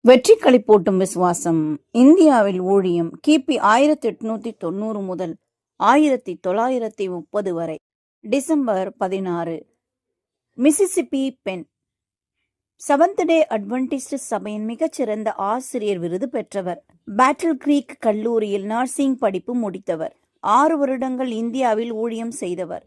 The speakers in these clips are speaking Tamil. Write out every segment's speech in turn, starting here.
வெற்றி போட்டும் விசுவாசம். இந்தியாவில் ஊழியம் கிபி ஆயிரத்தி எட்நூத்தி தொண்ணூறு முதல் ஆயிரத்தி தொள்ளாயிரத்தி முப்பது வரை. டிசம்பர் பதினாறு. மிசிசிப்பி பெண் செவன்த் டே அட்வென்டிஸ்ட் சபையின் மிகச்சிறந்த ஆசிரியர் விருது பெற்றவர். பேட்டில் கிரீக் கல்லூரியில் நர்சிங் படிப்பு முடித்தவர். ஆறு வருடங்கள் இந்தியாவில் ஊழியம் செய்தவர்.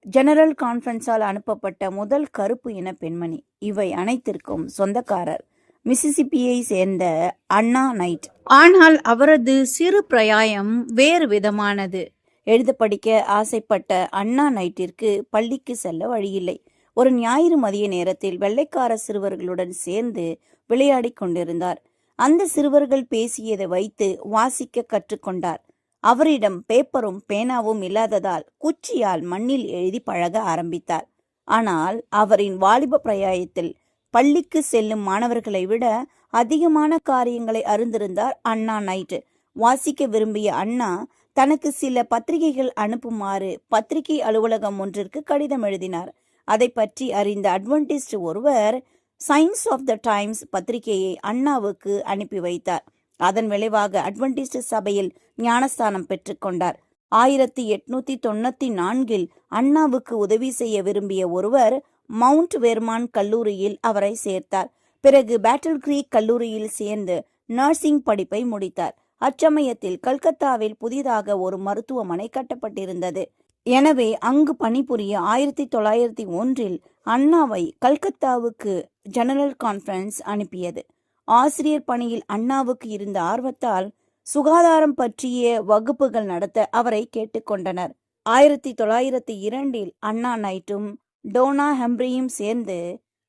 ஜெனரல் கான்ஃபரன்ஸால் அனுப்பப்பட்ட முதல் கருப்பு இன பெண்மணி. இவை அனைத்திற்கும் சொந்தக்காரர். மிசிசிப்பியை சேர்ந்த அண்ணா நைட். ஆனால் அவரது சிறு பிரயாயம் வேறு விதமானது. எழுத படிக்க ஆசைப்பட்ட அண்ணா நைட்டிற்கு பள்ளிக்கு செல்ல வழியில்லை. ஒரு ஞாயிறு மதிய நேரத்தில் வெள்ளைக்கார சிறுவர்களுடன் சேர்ந்து விளையாடிக் கொண்டிருந்தார். அந்த சிறுவர்கள் பேசியதை வைத்து வாசிக்க கற்றுக்கொண்டார் அவரிடம் பேப்பரும் பேனாவும் இல்லாததால் குச்சியால் மண்ணில் எழுதி பழக ஆரம்பித்தார். ஆனால் அவரின் வாலிப பிரயாயத்தில் பள்ளிக்கு செல்லும் மாணவர்களை விட அதிகமான காரியங்களை அறிந்திருந்தார் அண்ணா நைட். வாசிக்க விரும்பிய அண்ணா தனக்கு சில பத்திரிகைகள் அனுப்புமாறு பத்திரிகை அலுவலகம் ஒன்றிற்கு கடிதம் எழுதினார். அதை பற்றி அறிந்த அட்வென்டிஸ்ட் ஒருவர் சயின்ஸ் ஆஃப் த டைம்ஸ் பத்திரிகையை அண்ணாவுக்கு அனுப்பி வைத்தார். அதன் விளைவாக அட்வென்டிஸ்ட் சபையில் ஞானஸ்தானம் பெற்றுக்கொண்டார் ஆயிரத்தி எட்நூத்தி தொண்ணூத்தி நான்கில் அண்ணாவுக்கு உதவி செய்ய விரும்பிய ஒருவர் மவுண்ட் வெர்மான் கல்லூரியில் அவரை சேர்த்தார். பிறகு பேட்டில் கிரீக் கல்லூரியில் சேர்ந்து நர்சிங் படிப்பை முடித்தார். அச்சமயத்தில் கல்கத்தாவில் புதிதாக ஒரு மருத்துவமனை கட்டப்பட்டிருந்தது. எனவே அங்கு பணிபுரிய ஆயிரத்தி தொள்ளாயிரத்தி ஒன்றில் அண்ணாவை கல்கத்தாவுக்கு ஜெனரல் கான்ஃபரன்ஸ் அனுப்பியது. ஆசிரியர் பணியில் அண்ணாவுக்கு இருந்த ஆர்வத்தால் சுகாதாரம் பற்றிய வகுப்புகள் நடத்த அவரை கேட்டுக்கொண்டனர். ஆயிரத்தி தொள்ளாயிரத்தி இரண்டில் அண்ணா நைட்டும் டோனா ஹெம்ப்ரியும் சேர்ந்து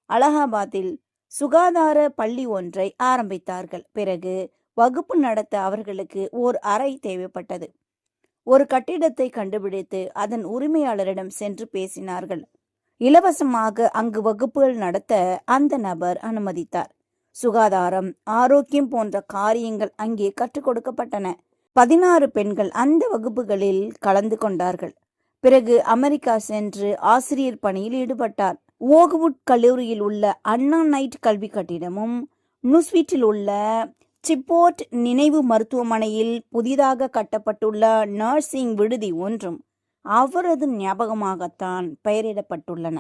அலகாபாத்தில் சுகாதார பள்ளி ஒன்றை ஆரம்பித்தார்கள். பிறகு வகுப்பு நடத்த அவர்களுக்கு ஓர் அறை தேவைப்பட்டது. ஒரு கட்டிடத்தை கண்டுபிடித்து அதன் உரிமையாளரிடம் சென்று பேசினார்கள். இலவசமாக அங்கு வகுப்புகள் நடத்த அந்த நபர் அனுமதித்தார். சுகாதாரம் ஆரோக்கியம் போன்ற காரியங்கள் அங்கே கற்றுக் கொடுக்கப்பட்டன. பதினாறு பெண்கள் அந்த வகுப்புகளில் கலந்து கொண்டார்கள். பிறகு அமெரிக்கா சென்று ஆசிரியர் பணியில் ஈடுபட்டார். ஓகுவுட் கல்லூரியில் உள்ள அண்ணா நைட் கல்வி கட்டிடமும் நுஸ்வீட்டில் உள்ள சிப்போர்ட் நினைவு மருத்துவமனையில் புதிதாக கட்டப்பட்டுள்ள நர்சிங் விடுதி ஒன்றும் அவரது ஞாபகமாகத்தான் பெயரிடப்பட்டுள்ளன.